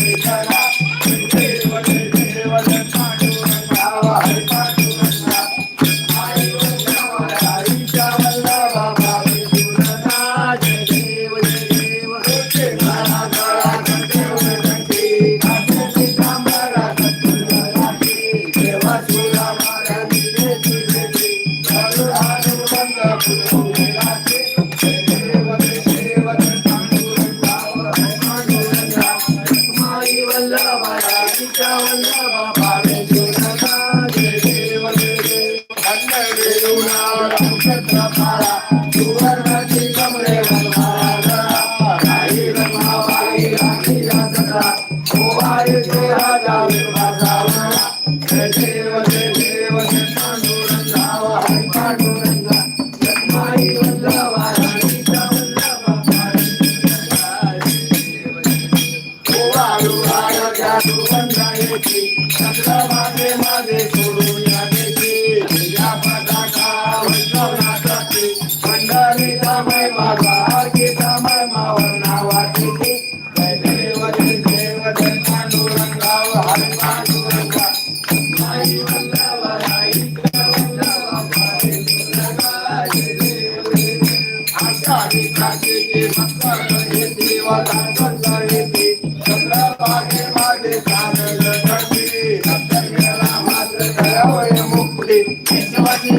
Let me turn Baba, சவாரி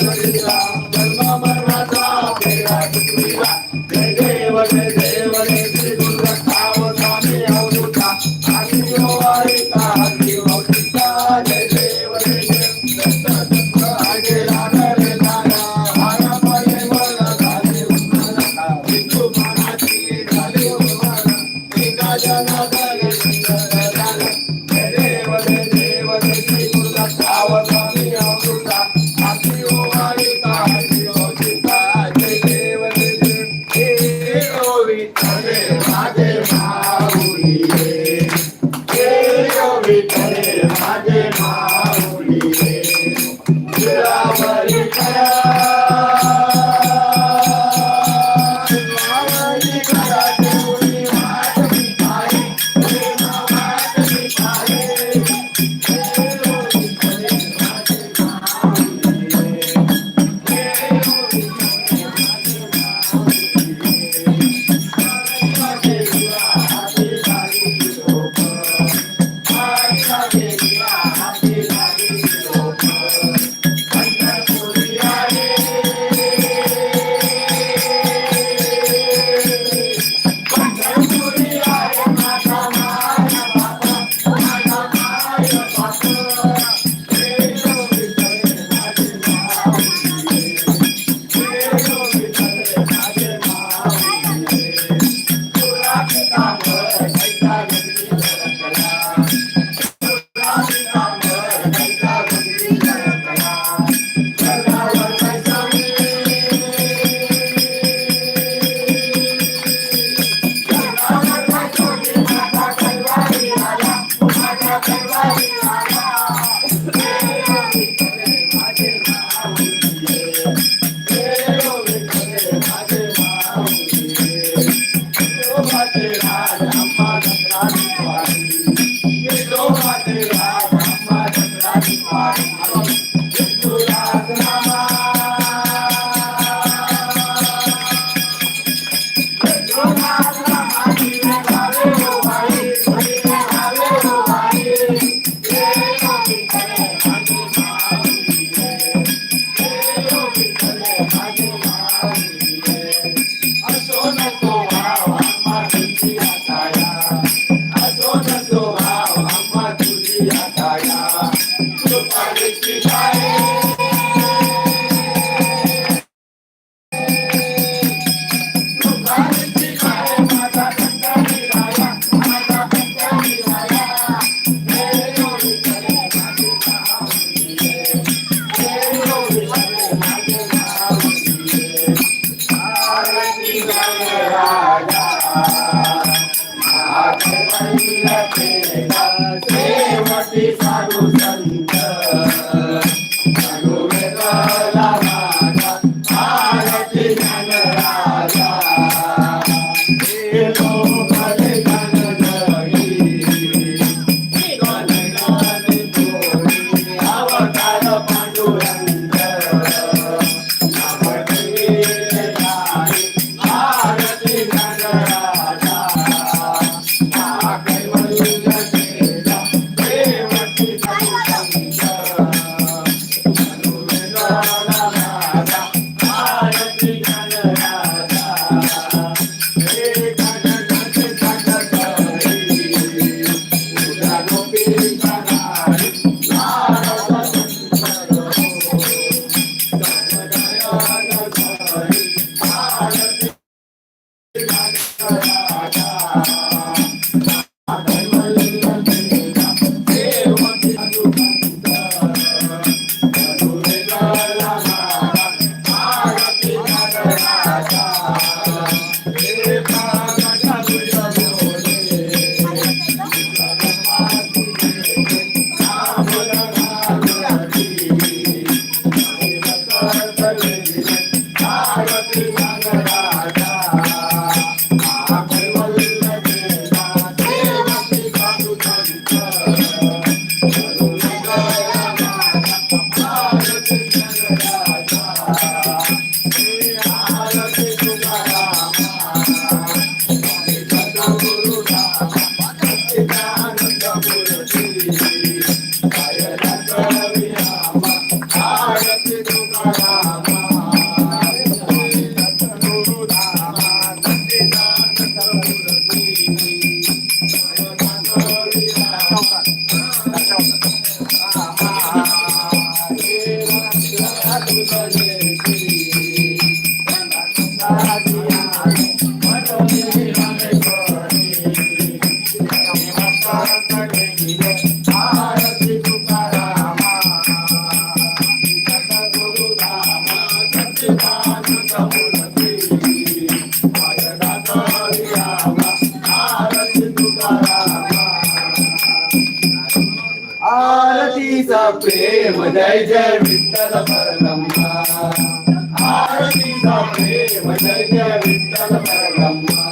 Hallelujah. Thank you. आरतीचा प्रेम जय जय विठ्ठल परब्रह्मा. आरतीचा प्रेम जय जय विठ्ठल परब्रह्मा.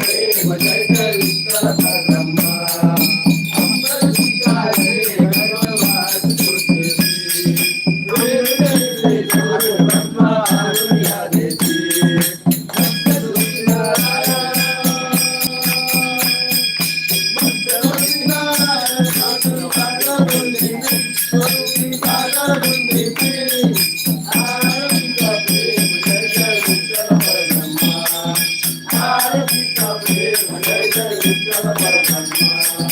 प्रेम जय जय Thank you.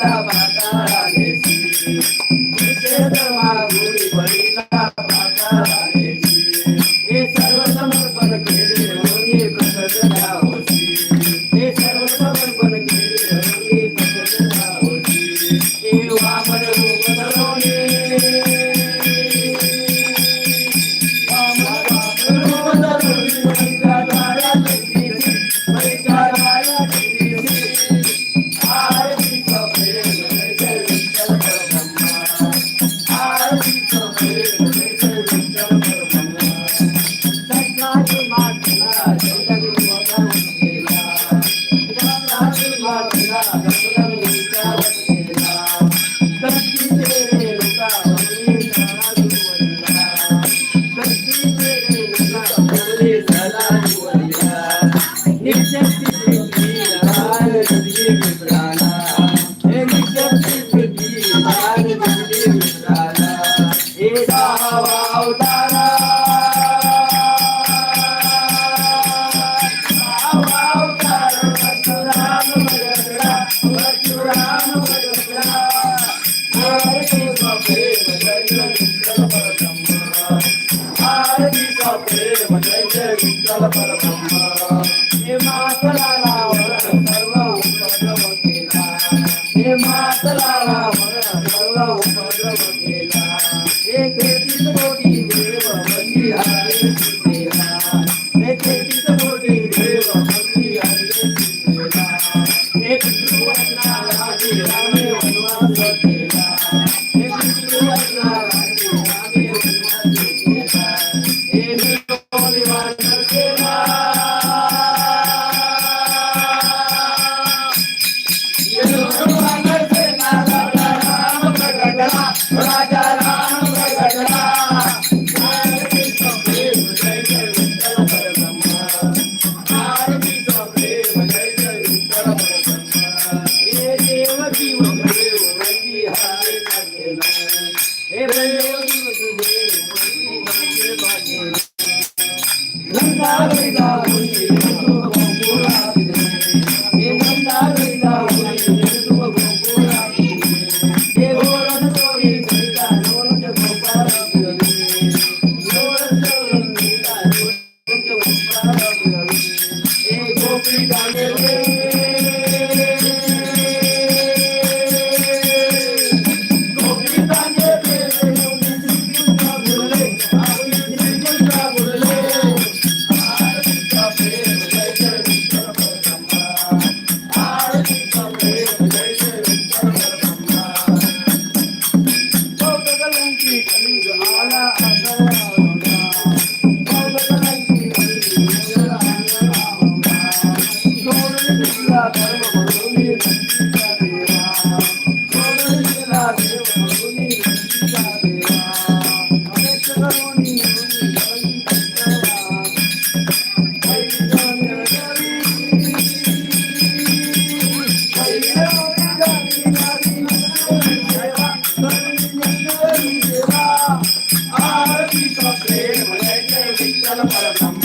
கைலாவாத Thank you.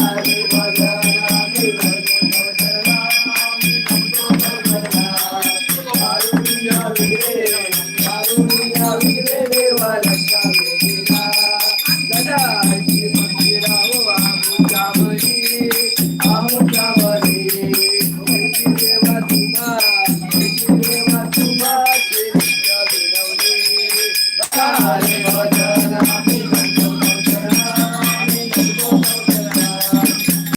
যায়